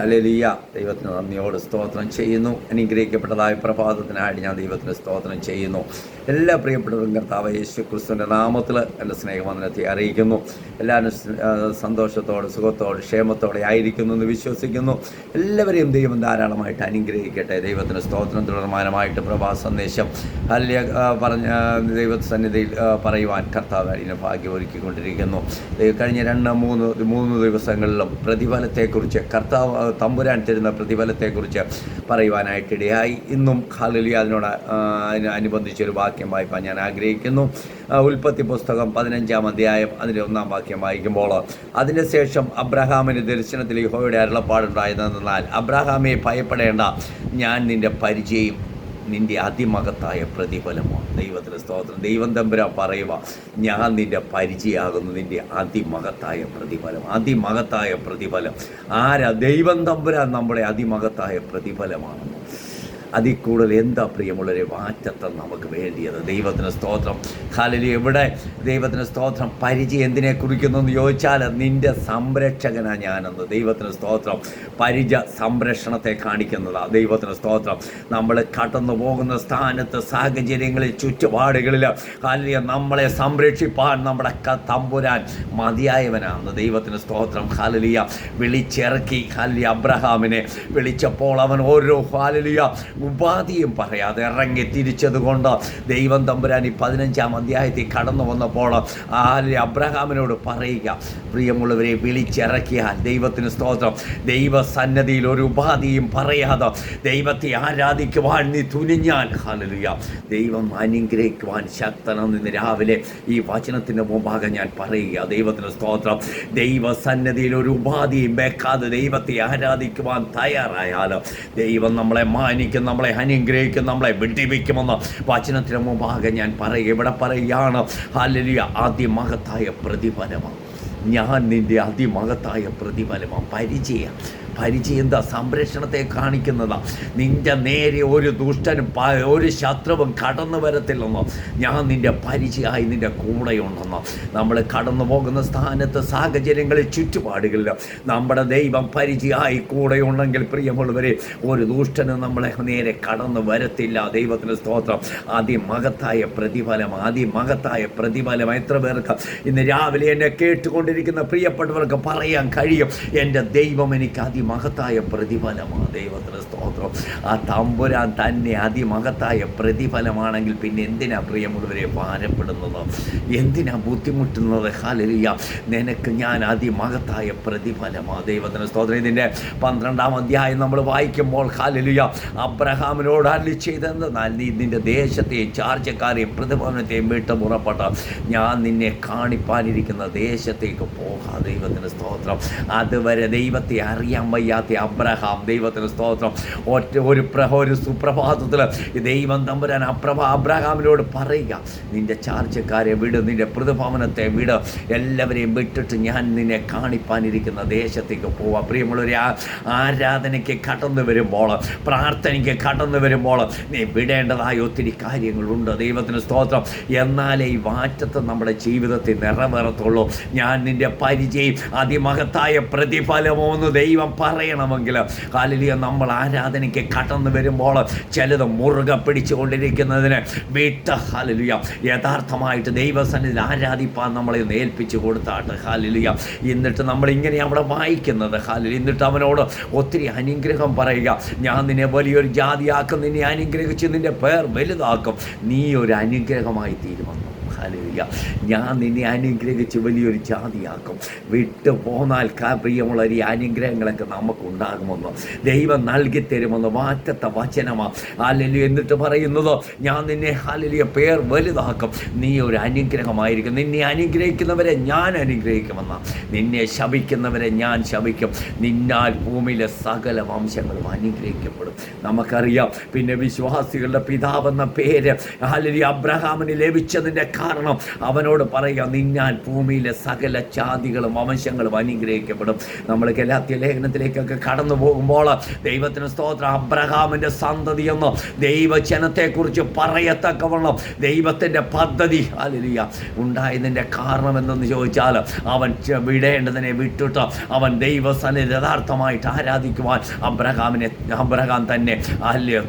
ഹലലിയ ദൈവത്തിന് നന്ദിയോട് സ്തോത്രം ചെയ്യുന്നു. അനുഗ്രഹിക്കപ്പെട്ടതായ പ്രഭാതത്തിനായിട്ട് ഞാൻ ദൈവത്തിന് സ്തോത്രം ചെയ്യുന്നു. എല്ലാ പ്രിയപ്പെട്ടവരും കർത്താവ് യേശു ക്രിസ്തുവിന്റെ നാമത്തിൽ എന്റെ സ്നേഹവന്ദനത്തെ അറിയിക്കുന്നു. എല്ലാവരും സന്തോഷത്തോടെ സുഖത്തോടെ ക്ഷേമത്തോടെ ആയിരിക്കുന്നു എന്ന് വിശ്വസിക്കുന്നു. എല്ലാവരെയും ദൈവം ധാരാളമായിട്ട് അനുഗ്രഹിക്കട്ടെ. ദൈവത്തിന് സ്തോത്രം തുടർമാനമായിട്ട് പ്രഭാ സന്ദേശം. ഹല്യ പറഞ്ഞ ദൈവ സന്നിധിയിൽ ആ, പറയുവാൻ കർത്താവ് അതിനെ ഭാഗ്യം ഒരുക്കിക്കൊണ്ടിരിക്കുന്നു. കഴിഞ്ഞ രണ്ട് മൂന്ന് മൂന്ന് ദിവസങ്ങളിലും പ്രതിഫലത്തെക്കുറിച്ച് കർത്താവ് തമ്പുരാൻ തരുന്ന പ്രതിഫലത്തെക്കുറിച്ച് പറയുവാനായിട്ടിടയായി ഇന്നും ഖാലലി അതിനോട് അനുബന്ധിച്ചൊരു വാക്യം വായിപ്പാൻ ഞാൻ ആഗ്രഹിക്കുന്നു. ഉൽപ്പത്തി പുസ്തകം പതിനഞ്ചാം അധ്യായം അതിന്റെ ഒന്നാം വാക്യം വായിക്കുമ്പോൾ അതിനുശേഷം അബ്രഹാമിന് ദർശനത്തിൽ യഹോയുടെ അരുളപ്പാടുണ്ടായതെന്നാൽ അബ്രഹാമെ ഭയപ്പെടേണ്ട. ഞാൻ നിന്റെ പരിചയം നിന്റെ അതിമഹത്തായ പ്രതിഫലമാണ്. ദൈവത്തിന് സ്തോത്രം. ദൈവം തമ്പുരാ പറയുക ഞാൻ നിന്റെ പരിചയമാകുന്നു നിന്റെ അതിമഹത്തായ പ്രതിഫലം അതിമഹത്തായ പ്രതിഫലം. ആരാ? ദൈവം തമ്പുരാൻ നമ്മുടെ അതിമഹത്തായ പ്രതിഫലമാണ്. അതിൽ കൂടുതൽ എന്താ പ്രിയമുള്ളൊരു മാറ്റത്തം നമുക്ക് വേണ്ടിയത്. ദൈവത്തിന് സ്തോത്രം. ഹാലലി എവിടെ ദൈവത്തിന് സ്തോത്രം. പരിചയം എന്തിനെ കുറിക്കുന്നു എന്ന് ചോദിച്ചാൽ നിന്റെ സംരക്ഷകനാ ഞാനെന്ന്. ദൈവത്തിന് സ്തോത്രം. പരിച സംരക്ഷണത്തെ കാണിക്കുന്നതാണ് ദൈവത്തിന് സ്തോത്രം. നമ്മൾ കടന്നു പോകുന്ന സ്ഥാനത്ത് സാഹചര്യങ്ങളിൽ ചുറ്റുപാടുകളിൽ ഹാലലിയ നമ്മളെ സംരക്ഷിപ്പാൻ നമ്മുടെ ക- തമ്പുരാൻ മതിയായവനാണ് ദൈവത്തിന് സ്തോത്രം. ഹാലലിയ വിളിച്ചിറക്കി ഹാലലി അബ്രഹാമിനെ വിളിച്ചപ്പോൾ അവൻ ഓരോ ഖാലിയ ഉപാധിയും പറയാതെ ഇറങ്ങി തിരിച്ചതുകൊണ്ട് ദൈവം തമ്പുരാൻ ഈ പതിനഞ്ചാം അധ്യായത്തിൽ കടന്നു വന്നപ്പോൾ ആ അബ്രഹാമിനോട് പറയുക പ്രിയമുള്ളവരെ വിളിച്ചിറക്കിയാൽ ദൈവത്തിന് സ്തോത്രം. ദൈവസന്നദ്ധിയിൽ ഒരു ഉപാധിയും പറയാതെ ദൈവത്തെ ആരാധിക്കുവാൻ നീ തുനിഞ്ഞാൽ. ഹാലലുയ ദൈവം അനുഗ്രഹിക്കുവാൻ ശക്തനെന്ന് ഇന്ന് രാവിലെ ഈ വചനത്തിന്റെ മുമ്പാകെ ഞാൻ പറയുക ദൈവത്തിന് സ്തോത്രം. ദൈവസന്നദ്ധിയിൽ ഒരു ഉപാധിയും വെക്കാതെ ദൈവത്തെ ആരാധിക്കുവാൻ തയ്യാറായാൽ ദൈവം നമ്മളെ മാനിക്കും നമ്മളെ അനുഗ്രഹിക്കും നമ്മളെ വിടിവിക്കുമെന്ന് വചനത്തിന് മുമ്പാകെ ഞാൻ പറയുക ഇവിടെ പറയുകയാണ് ഹാലലിയ ആദ്യമഹത്തായ പ്രതിഫലമാണ്. ഞാൻ നിന്റെ അതിമഹത്തായ പ്രതിഫലമാണ്. പരിചയം. പരിചയം എന്താ സംരക്ഷണത്തെ കാണിക്കുന്നതാ. നിന്റെ നേരെ ഒരു ദുഷ്ടനും ഒരു ശത്രുവും കടന്നു വരത്തില്ലെന്നോ. ഞാൻ നിന്റെ പരിചയമായി നിന്റെ കൂടെയുണ്ടെന്നോ. നമ്മൾ കടന്നു പോകുന്ന സ്ഥാനത്ത് സാഹചര്യങ്ങളിൽ ചുറ്റുപാടുകളിൽ നമ്മുടെ ദൈവം പരിചയമായി കൂടെയുണ്ടെങ്കിൽ പ്രിയമുള്ളവരെ ഒരു ദുഷ്ടനും നമ്മളെ നേരെ കടന്നു വരത്തില്ല. ദൈവത്തിന് സ്തോത്രം. അതിമഹത്തായ പ്രതിഫലം അതിമഹത്തായ പ്രതിഫലം. എത്ര പേർക്ക് ഇന്ന് രാവിലെ എന്നെ കേട്ടുകൊണ്ടിരിക്കുന്ന പ്രിയപ്പെട്ടവർക്ക് പറയാൻ കഴിയും. എന്റെ ദൈവം എനിക്ക് അതിമഹത്തായ പ്രതിഫലമാണ്. ദൈവത്തിന് സ്തോത്രം. ആ തമ്പുരാൻ തന്നെ അതിമഹത്തായ പ്രതിഫലമാണെങ്കിൽ പിന്നെ എന്തിനാ പ്രിയമുള്ളവരെ ഭാരപ്പെടുന്നത്? എന്തിനാ ബുദ്ധിമുട്ടുന്നത്? ഹാലലിയ നിനക്ക് ഞാൻ അതിമഹത്തായ പ്രതിഫലമാണ് ദൈവത്തിന് സ്തോത്രം. ഇതിന്റെ പന്ത്രണ്ടാം അധ്യായം നമ്മൾ വായിക്കുമ്പോൾ ഹാലലിയ അബ്രഹാമിനോട് അല്ലി ചെയ്തെന്നാൽ നീ നിന്റെ ദേശത്തെയും ചാർജക്കാരെയും പ്രതിഫലനത്തെയും വിട്ട് പുറപ്പെട്ട ഞാൻ നിന്നെ കാണിപ്പാനിരിക്കുന്ന ദേശത്തേക്ക് പോകാം. ദൈവത്തിന് സ്തോത്രം. അതുവരെ ദൈവത്തെ അറിയാൻ വയ്യാത്ത അബ്രഹാം ദൈവത്തിന് സ്തോത്രം. ഒറ്റ ഒരു പ്രഹ ഒരു സുപ്രഭാതത്തിൽ ദൈവം തമ്പുരാൻ അപ്രഭ അബ്രഹാമിനോട് പറയുക നിന്റെ ചാർച്ചക്കാരെ വിട് നിന്റെ പ്രതിഭവനത്തെ വിട്. എല്ലാവരെയും വിട്ടിട്ട് ഞാൻ നിന്നെ കാണിപ്പാനിരിക്കുന്ന ദേശത്തേക്ക് പോവാം. പ്രിയമുള്ളൊരു ആരാധനയ്ക്ക് കടന്നു വരുമ്പോൾ പ്രാർത്ഥനയ്ക്ക് കടന്നു വരുമ്പോൾ നീ വിടേണ്ടതായ ഒത്തിരി കാര്യങ്ങളുണ്ട്. ദൈവത്തിന് സ്തോത്രം. എന്നാലേ ഈ മാറ്റത്തെ നമ്മുടെ ജീവിതത്തിൽ നിറവേറത്തുള്ളൂ. ഞാൻ നിന്റെ പരിചയം അതിമഹത്തായ പ്രതിഫലമോന്ന് ദൈവം പറയണമെങ്കിൽ കാലിലിയ നമ്മൾ ആരാധനയ്ക്ക് കടന്നു വരുമ്പോൾ ചിലത് മുറുകെ പിടിച്ചുകൊണ്ടിരിക്കുന്നതിന് വിട്ട ഹാലിലിയ യഥാർത്ഥമായിട്ട് ദൈവസന്നിധി ആരാധിപ്പാൻ നമ്മളെ നേൽപ്പിച്ചു കൊടുത്താട്ട് ഹാലിലിയ എന്നിട്ട് നമ്മൾ ഇങ്ങനെ അവിടെ വായിക്കുന്നത്. ഹാലിലി എന്നിട്ട് അവനോട് ഒത്തിരി അനുഗ്രഹം പറയുക. ഞാൻ നിന്നെ വലിയൊരു ജാതിയാക്കും നിന്നെ അനുഗ്രഹിച്ച് നിന്റെ പേർ വലുതാക്കും. നീ ഒരു അനുഗ്രഹമായി തീരുമെന്നു. ഹല്ലേലൂയ. ഞാൻ നിന്നെ അനുഗ്രഹിച്ച് വലിയൊരു ജാതിയാക്കും. വിട്ടു പോന്നാൽ കാപ്രിയമുള്ള ഈ അനുഗ്രഹങ്ങളൊക്കെ നമുക്കുണ്ടാകുമെന്ന് ദൈവം നൽകി തരുമെന്ന് മാറ്റത്തെ വചനമാണ് അല്ലെങ്കിൽ എന്നിട്ട് പറയുന്നത് ഞാൻ നിന്നെ ഹാലലിയ പേർ വലുതാക്കും. നീ ഒരു അനുഗ്രഹമായിരിക്കും. നിന്നെ അനുഗ്രഹിക്കുന്നവരെ ഞാൻ അനുഗ്രഹിക്കുമെന്ന. നിന്നെ ശപിക്കുന്നവരെ ഞാൻ ശപിക്കും. നിന്നാൽ ഭൂമിയിലെ സകല വംശങ്ങളും അനുഗ്രഹിക്കപ്പെടും. നമുക്കറിയാം പിന്നെ വിശ്വാസികളുടെ പിതാവെന്ന പേര് ഹാലലി അബ്രഹാമിന് ലഭിച്ചതിന്റെ കാരണം അവനോട് പറയുക നിന്നാൽ ഭൂമിയിലെ സകല ജാതികളും വംശങ്ങളും അനുഗ്രഹിക്കപ്പെടും. നമ്മൾ ഗലാത്യ ലേഖനത്തിലേക്കൊക്കെ കടന്നു പോകുമ്പോൾ ദൈവത്തിന് സ്തോത്രം. അബ്രഹാമിന്റെ സന്തതി ദൈവജനത്തെക്കുറിച്ച് പറയത്തക്കവണ്ണം ദൈവത്തിന്റെ പദ്ധതി അലിയ ഉണ്ടായതിന്റെ കാരണം എന്തെന്ന് ചോദിച്ചാൽ അവൻ വിടേണ്ടതിനെ വിട്ടിട്ട് അവൻ ദൈവസനെ യഥാർത്ഥമായിട്ട് ആരാധിക്കുവാൻ അബ്രഹാമിനെ അബ്രഹാം തന്നെ അല്ലെ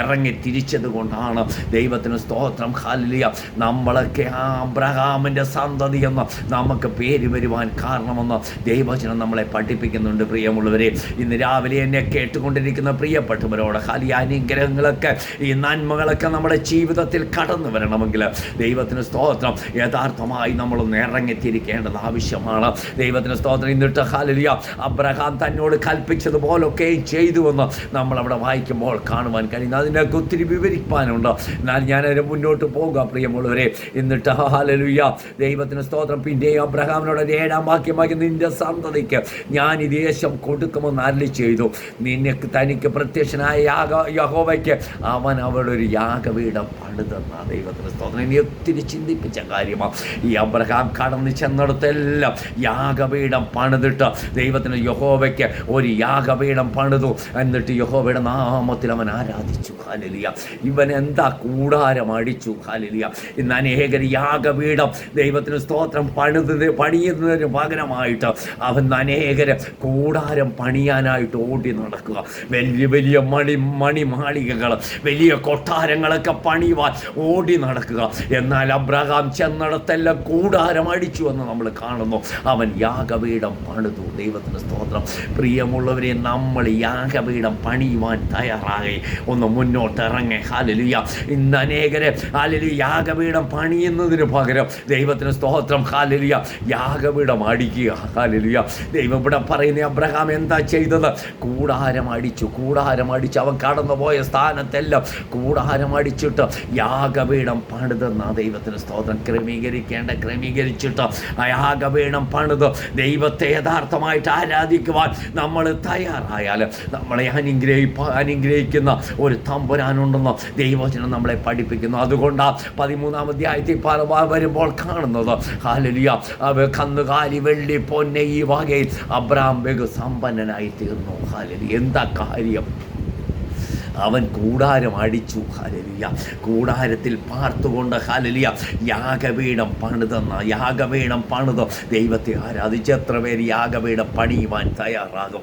ഇറങ്ങി തിരിച്ചത് കൊണ്ടാണ് ദൈവത്തിന് സ്തോത്രം. ഹാലിയ നമ്മളൊക്കെ ആ അബ്രഹാമിന്റെ സന്തതി എന്ന് നമുക്ക് പേര് വരുവാൻ കാരണമെന്ന് ദൈവചനം നമ്മളെ പഠിപ്പിക്കുന്നുണ്ട് പ്രിയമുള്ളവരെ. ഇന്ന് രാവിലെ എന്നെ കേട്ടുകൊണ്ടിരിക്കുന്ന പ്രിയപ്പെട്ടവരോട് ഹാലി അനുഗ്രഹങ്ങളൊക്കെ ഈ നന്മകളൊക്കെ നമ്മുടെ ജീവിതത്തിൽ കടന്നു വരണമെങ്കിൽ ദൈവത്തിന് സ്തോത്രം. യഥാർത്ഥമായി നമ്മൾ നിറങ്ങിത്തിരിക്കേണ്ടത് ആവശ്യമാണ്. ദൈവത്തിന് സ്തോത്രം. ഇന്നിട്ട് ഹാലിയ അബ്രഹാം തന്നോട് കൽപ്പിച്ചതുപോലൊക്കെ ചെയ്തുവെന്ന് നമ്മളവിടെ വായിക്കുമ്പോൾ കാണുവാൻ കഴിയുന്നു. അതിനൊക്കെ ഒത്തിരി വിവരിക്കാനുണ്ട് എന്നാൽ ഞാനതിന് മുന്നോട്ട് പോകുക പ്രിയമുള്ളവരെ. എന്നിട്ട് ഹാലലുയ്യ ദൈവത്തിന് സ്തോത്രം. പിന്നെയും അബ്രഹാമിനോട് ഏഴാം വാക്യമാക്കി നിന്റെ സന്തതിക്ക് ഞാൻ ഈ ദേശം കൊടുക്കുമെന്ന് അരളി ചെയ്തു. നിന്നെ തനിക്ക് പ്രത്യക്ഷനായ യാഗ യഹോവയ്ക്ക് അവൻ അവളൊരു ഒരു യാഗപീഠം പണിതെന്ന ദൈവത്തിന് സ്തോത്രം. ഇനി ഒത്തിരി ചിന്തിപ്പിച്ച കാര്യമാണ് ഈ അബ്രഹാം കടന്ന് ചെന്നിടത്തെല്ലാം യാഗപീഠം പണിതിട്ട് ദൈവത്തിന് യഹോവയ്ക്ക് ഒരു യാഗപീഠം പണിതു. എന്നിട്ട് യഹോവയുടെ നാമത്തിൽ അവൻ ആരാധിച്ചു. ഹാലിലിയ ഇവൻ എന്താ കൂടാരം അടിച്ചു? ഹാലിലിയ ഇന്ന് അനേകർ യാഗപീഠം ദൈവത്തിന് സ്തോത്രം പണിത് പണിയുന്നതിന് പകരമായിട്ട് അവൻ അനേകര് കൂടാരം പണിയാനായിട്ട് ഓടി നടക്കുക. വലിയ വലിയ മണി മണിമാളികകൾ വലിയ കൊട്ടാരങ്ങളൊക്കെ പണിയുവാൻ ഓടി നടക്കുക. എന്നാൽ അബ്രഹാം ചെന്നിടത്തെല്ലാം കൂടാരം അടിച്ചു എന്ന് നമ്മൾ കാണുന്നു. അവൻ യാഗപീഠം പണിതു. ദൈവത്തിന് സ്തോത്രം. പ്രിയമുള്ളവരെ നമ്മൾ യാഗപീഠം പണിയുവാൻ തയ്യാറായി. ഒന്ന് മുന്നോട്ട് ഇറങ്ങി ഹാലലിയ ഇന്ന് അനേകരെ ഹാലലി യാഗപീഠം പണിയുന്നതിന് പകരം ദൈവത്തിന് സ്തോത്രം. ഹാലലിയ യാഗപീഠം അടിക്കുക. ഹാലലിയ ദൈവം ഇവിടെ പറയുന്ന അബ്രഹാം എന്താ ചെയ്തത്? കൂടാരം അടിച്ചു. കൂടാരം അടിച്ച് അവൻ കടന്നുപോയ സ്ഥാനത്തെല്ലാം കൂടാരം അടിച്ചിട്ട് യാഗപീഠം പണിതെന്ന ദൈവത്തിന് സ്തോത്രം. ക്രമീകരിക്കേണ്ട ക്രമീകരിച്ചിട്ട് യാഗപീഠം പണിത് ദൈവത്തെ യഥാർത്ഥമായിട്ട് ആരാധിക്കുവാൻ നമ്മൾ തയ്യാറായാൽ നമ്മളെ അനുഗ്രഹിപ്പ അനുഗ്രഹിക്കുന്ന ഒരു തമ്പുരാനുണ്ടെന്ന് ദൈവചനം നമ്മളെ പഠിപ്പിക്കുന്നു. അതുകൊണ്ട് പതിമൂന്നാം അധ്യായത്തിൽ പല വരുമ്പോൾ കാണുന്നത് ഹാലലിയ കന്നുകാലി വെള്ളി പൊന്നെ ഈ വകയിൽ അബ്രാം ബഹു സമ്പന്നനായി തീർന്നു. ഹാലലി എന്താ കാര്യം? അവൻ കൂടാരം അടിച്ചു. ഹലലിയ കൂടാരത്തിൽ പാർത്തുകൊണ്ട് ഹാലലിയ യാഗപീഠം പണിതെന്ന യാഗപീഠം പണിത്. ദൈവത്തെ ആരാധിച്ച് എത്ര പേര് യാഗപീഠം പണിയുവാൻ തയ്യാറാകും.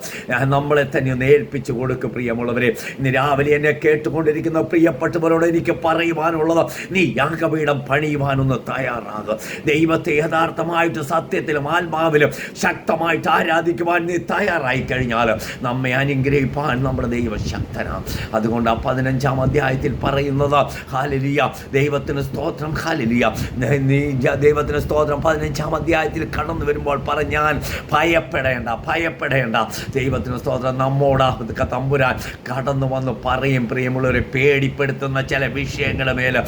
നമ്മളെ തന്നെ ഒന്ന് ഏൽപ്പിച്ചു കൊടുക്കും പ്രിയമുള്ളവരെ. ഇന്ന് രാവിലെ എന്നെ കേട്ടുകൊണ്ടിരിക്കുന്ന പ്രിയപ്പെട്ടവരോട് എനിക്ക് പറയുവാനുള്ളത് നീ യാഗപീഠം പണിയുവാനൊന്ന് തയ്യാറാകും. ദൈവത്തെ യഥാർത്ഥമായിട്ട് സത്യത്തിലും ആത്മാവിലും ശക്തമായിട്ട് ആരാധിക്കുവാൻ നീ തയ്യാറായി കഴിഞ്ഞാൽ നമ്മെ അനുഗ്രഹിപ്പാൻ നമ്മുടെ ദൈവം ശക്തനാണ് അതുകൊണ്ട് ആ പതിനഞ്ചാം അധ്യായത്തിൽ പറയുന്നത് ഹാലലിയ ദൈവത്തിന് സ്തോത്രം ഹാലലിയ ദൈവത്തിന് സ്തോത്രം. പതിനഞ്ചാം അധ്യായത്തിൽ കടന്നു വരുമ്പോൾ പറഞ്ഞാൽ ഭയപ്പെടേണ്ട ഭയപ്പെടേണ്ട. ദൈവത്തിന് സ്തോത്രം. നമ്മോട് തമ്പുരാൻ. കടന്നു വന്ന് പറയും പ്രിയമുള്ളവരെ പേടിപ്പെടുത്തുന്ന ചില വിഷയങ്ങളുടെ മേൽ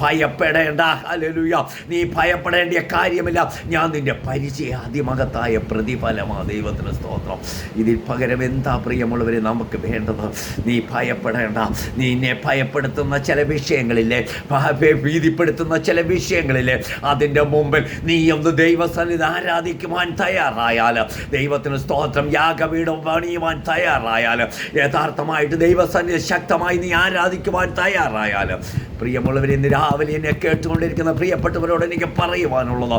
ഭയപ്പെടേണ്ട ഹല്ലേലൂയ. നീ ഭയപ്പെടേണ്ട കാര്യമില്ല. ഞാൻ നിന്റെ പരിചയ അതിമഹത്തായ പ്രതിഫലമാണ് ദൈവത്തിന് സ്തോത്രം. ഇതിൽ പകരം എന്താ പ്രിയമുള്ളവരെ നമുക്ക് വേണ്ടത്? നീ ഭയപ്പെടേണ്ട. നീ എന്നെ ഭയപ്പെടുത്തുന്ന ചില വിഷയങ്ങളില്ലേ ഭ- ഭീതിപ്പെടുത്തുന്ന ചില വിഷയങ്ങളിൽ അതിന്റെ മുമ്പിൽ നീ ഒന്ന് ദൈവസന്നിധി ആരാധിക്കുവാൻ തയ്യാറായാൽ ദൈവത്തിന് സ്തോത്രം യാഗപീഠം പണിയുവാൻ തയ്യാറായാൽ യഥാർത്ഥമായിട്ട് ദൈവസന്നിധി ശക്തമായി നീ ആരാധിക്കുവാൻ തയ്യാറായാൽ പ്രിയമുള്ളവർ ഇന്ന് രാവിലെ എന്നെ കേട്ടുകൊണ്ടിരിക്കുന്ന പ്രിയപ്പെട്ടവരോട് എനിക്ക് പറയുവാനുള്ളത്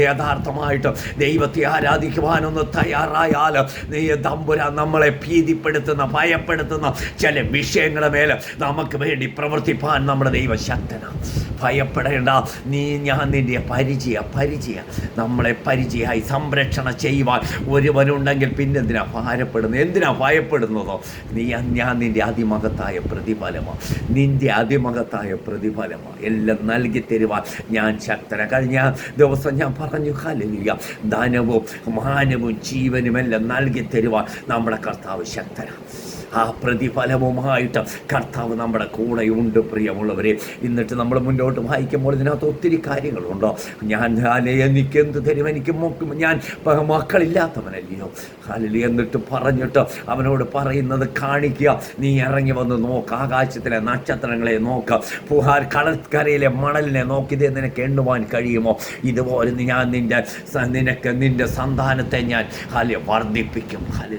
യഥാർത്ഥമായിട്ട് ദൈവത്തെ ആരാധിക്കുവാനൊന്ന് തയ്യാറായാൽ നീ തമ്പുര നമ്മളെ ഭീതിപ്പെടുത്തുന്ന ഭയപ്പെടുത്തുന്ന ചില വിഷയങ്ങളുടെ മേലെ നമുക്ക് വേണ്ടി പ്രവർത്തിപ്പാൻ നമ്മുടെ ദൈവ ശക്തനാണ് ഭയപ്പെടേണ്ട നീ ഞാൻ നിന്റെ പരിചയ പരിചയ നമ്മളെ പരിചയമായി സംരക്ഷണം ചെയ്യുവാൻ ഒരുവനുണ്ടെങ്കിൽ പിന്നെന്തിനാ ഭാരപ്പെടുന്നത്? എന്തിനാ ഭയപ്പെടുന്നതോ? നീ ഞാൻ നിന്റെ അതിമഹത്തായ പ്രതിഫലമാണ് നിന്റെ നിന്റെ അതിമഹത്തായ പ്രതിഫലമാണ്. എല്ലാം നൽകി തരുവാൻ ഞാൻ ശക്തന. കഴിഞ്ഞ ദിവസം ഞാൻ പറഞ്ഞു ഹലിയ ധനവും മാനവും ജീവനും എല്ലാം നൽകി തരുവാൻ നമ്മുടെ കർത്താവ് ശക്തന. ആ പ്രതിഫലവുമായിട്ട് കർത്താവ് നമ്മുടെ കൂടെയുണ്ട് പ്രിയമുള്ളവരെ. എന്നിട്ട് നമ്മൾ മുന്നോട്ട് വായിക്കുമ്പോൾ ഇതിനകത്ത് ഒത്തിരി കാര്യങ്ങളുണ്ടോ? ഞാൻ എനിക്ക് എന്ത് തരും? എനിക്ക് ഞാൻ മക്കളില്ലാത്തവനല്ലയോ? ഹാലലി എന്നിട്ട് പറഞ്ഞിട്ട് അവനോട് പറയുന്നത് കാണിക്കുക. നീ ഇറങ്ങി വന്ന് നോക്ക്. ആകാശത്തിലെ നക്ഷത്രങ്ങളെ നോക്ക്. പുഹാർ കടൽക്കരയിലെ മണലിനെ നോക്കിതേ നിനക്ക് എണ്ണുവാൻ കഴിയുമോ? ഇതുപോലെ ഞാൻ നിന്റെ സ- നിനക്ക് നിന്റെ സന്താനത്തെ ഞാൻ ഹലി വർദ്ധിപ്പിക്കും. ഹലിയ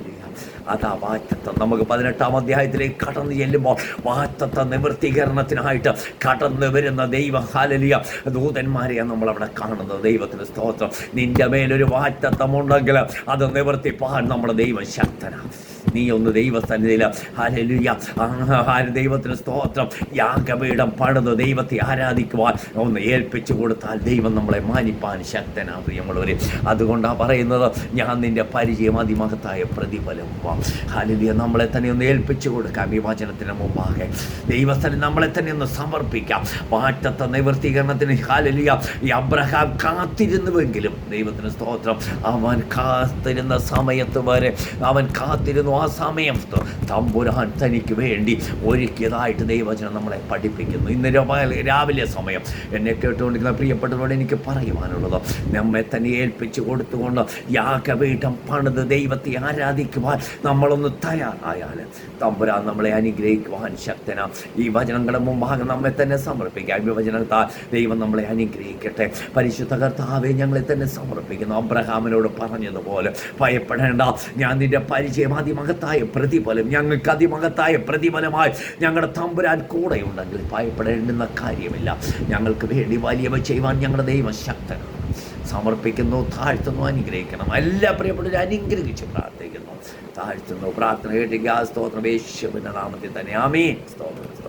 അതാ വാറ്റത്തം നമുക്ക് പതിനെട്ടാം അധ്യായത്തിലേക്ക് കടന്നു ചെല്ലുമ്പോൾ വാറ്റത്ത നിവൃത്തീകരണത്തിനായിട്ട് കടന്നു വരുന്ന ദൈവ ഹാലലിയ ദൂതന്മാരെയാണ് നമ്മളവിടെ കാണുന്നത്. ദൈവത്തിന് സ്തോത്രം. നിന്റെ മേലൊരു വാറ്റത്തമുണ്ടെങ്കിൽ അത് നിവർത്തിപ്പാൻ നമ്മുടെ ദൈവം ശക്തനാണ് നീ ഒന്ന് ദൈവസന്നിധിയിൽ ആഹാര ദൈവത്തിന് സ്തോത്രം? യാഗപീഠം പണിത് ദൈവത്തെ ആരാധിക്കുവാൻ ഒന്ന് ഏൽപ്പിച്ചു കൊടുത്താൽ ദൈവം നമ്മളെ മാനിപ്പാൻ ശക്തനാ നമ്മളൊരു അതുകൊണ്ടാണ് പറയുന്നത് ഞാൻ നിന്റെ പരിചയം അതിമഹത്തായ പ്രതിഫലം ഹലിയ നമ്മളെ തന്നെ ഒന്ന് ഏൽപ്പിച്ചു കൊടുക്കാം ഈ മുമ്പാകെ. ദൈവസ്ഥലം നമ്മളെ തന്നെ ഒന്ന് സമർപ്പിക്കാം. മാറ്റത്തെ നിവൃത്തീകരണത്തിന് ഹാലലിയ അബ്രഹാം കാത്തിരുന്നുവെങ്കിലും ദൈവത്തിന് സ്തോത്രം. അവൻ കാത്തിരുന്ന സമയത്ത് വരെ അവൻ കാത്തിരുന്നു ആ സമയം. തമ്പുരാൻ തനിക്ക് വേണ്ടി ഒരുക്കിയതായിട്ട് ദൈവചനം നമ്മളെ പഠിപ്പിക്കുന്നു. ഇന്ന് രാവിലെ സമയം. എന്നെ കേട്ടുകൊണ്ടിരിക്കുന്ന പ്രിയപ്പെട്ടവരോട് എനിക്ക് പറയുവാനുള്ളത് നമ്മെ തന്നെ ഏൽപ്പിച്ചു കൊടുത്തുകൊണ്ട് യാഗപീഠം പണിത് ദൈവത്തെ ആരാധിക്കുവാൻ നമ്മളൊന്ന് തയ്യാറായാൽ തമ്പുരാൻ നമ്മളെ അനുഗ്രഹിക്കുവാൻ ശക്തന. ഈ വചനങ്ങളുടെ മുമ്പാകെ നമ്മെ തന്നെ സമർപ്പിക്കാം. ഈ വചനത്താൽ ദൈവം നമ്മളെ അനുഗ്രഹിക്കട്ടെ. പരിശുദ്ധ കർത്താവെ ഞങ്ങളെ തന്നെ സമർപ്പിക്കുന്നു. അബ്രഹാമിനോട് പറഞ്ഞതുപോലെ ഭയപ്പെടേണ്ട ഞാൻ നിന്റെ പരിചയം അതിമഹത്തായ പ്രതിഫലം ഞങ്ങൾക്ക് അതിമഹത്തായ പ്രതിഫലമായി ഞങ്ങളുടെ തമ്പുരാൻ കൂടെ ഉണ്ടെങ്കിൽ ഭയപ്പെടേണ്ടുന്ന കാര്യമില്ല. ഞങ്ങൾക്ക് വേണ്ടി വലിയവ ചെയ്യുവാൻ ഞങ്ങളുടെ ദൈവം ശക്തനാണ് സമർപ്പിക്കുന്നു താഴ്ത്തുന്നു അനുഗ്രഹിക്കണം. എല്ലാ പ്രിയപ്പെട്ടവരും അനുഗ്രഹിച്ച് പ്രാർത്ഥിക്കുന്നു. താഴ്ത്തുന്നു പ്രാർത്ഥന കേട്ട് സ്തോത്രം. യേശുവിന്റെ നാമത്തിൽ തന്നെ. ആമീൻ. സ്തോത്രം.